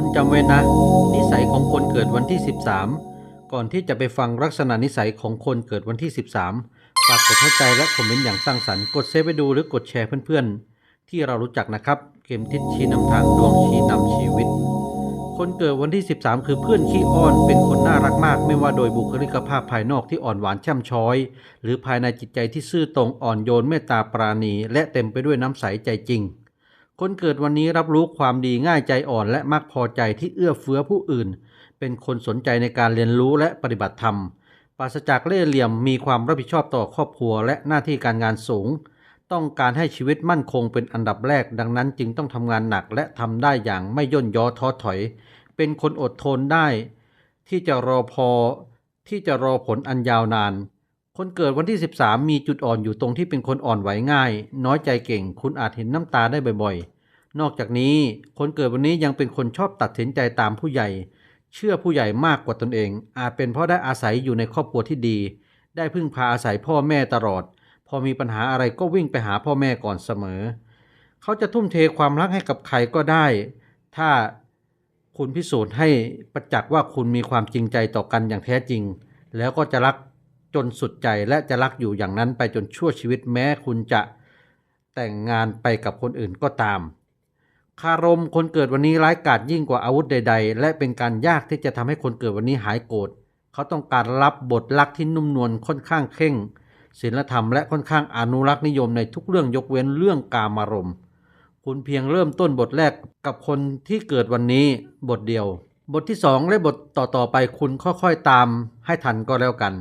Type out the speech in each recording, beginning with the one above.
คุณจำไว้นะ นิสัยของคนเกิดวันที่ 13 ก่อนที่จะไปฟังลักษณะนิสัยของคนเกิดวันที่ 13 ฝากกดเข้าใจและคอมเมนต์อย่างสร้างสรรค์ กดเซฟไปดูหรือกดแชร์เพื่อนๆ ที่เรารู้จักนะครับ เกมทิศชี้นำทางดวงชี้นำชีวิต คนเกิดวันที่ 13 คือเพื่อนขี้อ้อนเป็นคนน่ารักมาก ไม่ว่าโดยบุคลิกภาพภายนอกที่อ่อนหวานแช่มช้อย หรือภายในจิตใจที่ซื่อตรงอ่อนโยนเมตตาปราณี และเต็มไปด้วยน้ำใสใจจริง คนเกิดวันนี้รับรู้ความดีง่ายใจอ่อนและมักพอใจที่เอื้อเฟื้อผู้อื่น เป็นคนสนใจในการเรียนรู้และปฏิบัติธรรม ปราศจากเล่ห์เหลี่ยมมีความรับผิดชอบต่อครอบครัวและหน้าที่การงานสูง ต้องการให้ชีวิตมั่นคงเป็นอันดับแรก ดังนั้นจึงต้องทำงานหนักและทำได้อย่างไม่ย่นย่อท้อถอย เป็นคนอดทนได้ ที่จะรอพอที่จะรอผลอันยาวนาน คนเกิดวันที่ 13 มีจุดอ่อนอยู่ตรงที่เป็นคนอ่อนไหวง่าย น้อยใจเก่ง คุณอาจเห็นน้ำตาได้บ่อยๆ นอกจากนี้คนเกิดวันนี้ยังเป็นคนชอบตัดสินใจตามผู้ใหญ่ เชื่อผู้ใหญ่มากกว่าตนเอง อาจเป็นเพราะได้อาศัยอยู่ในครอบครัวที่ดี ได้พึ่งพาอาศัยพ่อแม่ตลอด พอมีปัญหาอะไรก็วิ่งไปหาพ่อแม่ก่อนเสมอ เขาจะทุ่มเทความรักให้กับใครก็ได้ ถ้าคุณพิสูจน์ให้ประจักษ์ว่าคุณมีความจริงใจต่อกันอย่างแท้จริง แล้วก็จะรักจนสุดใจและจะรักอยู่อย่างนั้นไปจนชั่วชีวิตแม้คุณจะแต่งงานไปกับคนอื่นก็ตาม คารมคนเกิดวันนี้ร้ายกาจยิ่งกว่าอาวุธใด ๆ และเป็นการยากที่จะทำให้คนเกิดวันนี้หายโกรธเขาต้องการรับบทรักที่นุ่มนวลค่อนข้างเคร่งศีลธรรมและค่อนข้างอนุรักษ์นิยมในทุกเรื่องยกเว้นเรื่องกามารมณ์ คุณเพียงเริ่มต้นบทแรกกับคนที่เกิดวันนี้บทเดียว บทที่สองและบทต่อๆไปคุณค่อยๆตามให้ทันก็แล้วกัน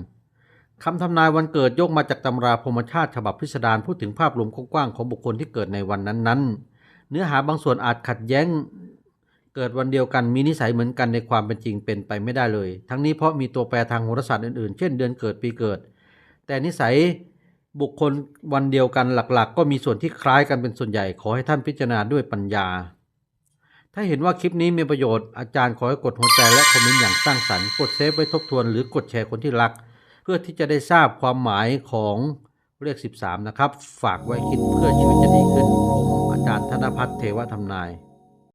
คำทำนายวันเกิดยกมาจากตำราพรมชาติฉบับพิสดารพูดถึงภาพรวมกว้างๆของบุคคลที่เกิดในวันนั้นๆ เนื้อหาบางส่วนอาจขัดแย้งเกิดวันเดียวกันมีนิสัยเหมือนกันในความเป็นจริงเป็นไปไม่ได้เลย ทั้งนี้เพราะมีตัวแปรทางโหราศาสตร์อื่นๆ เช่นเดือนเกิดปีเกิด แต่นิสัยบุคคลวันเดียวกันหลักๆ ก็มีส่วนที่คล้ายกันเป็นส่วนใหญ่ขอให้ท่านพิจารณาด้วยปัญญา ถ้าเห็นว่าคลิปนี้มีประโยชน์อาจารย์ขอให้กดหัวใจและคอมเมนต์อย่างสร้างสรรค์กดเซฟไว้ทบทวนหรือ กดแชร์คนที่รัก เพื่อที่จะได้ทราบความหมายของ เลข 13 นะครับ ฝากไว้คิดเพื่อชีวิตจะดีขึ้นผมอาจารย์ธนพัฒน์เทวธรรมนาย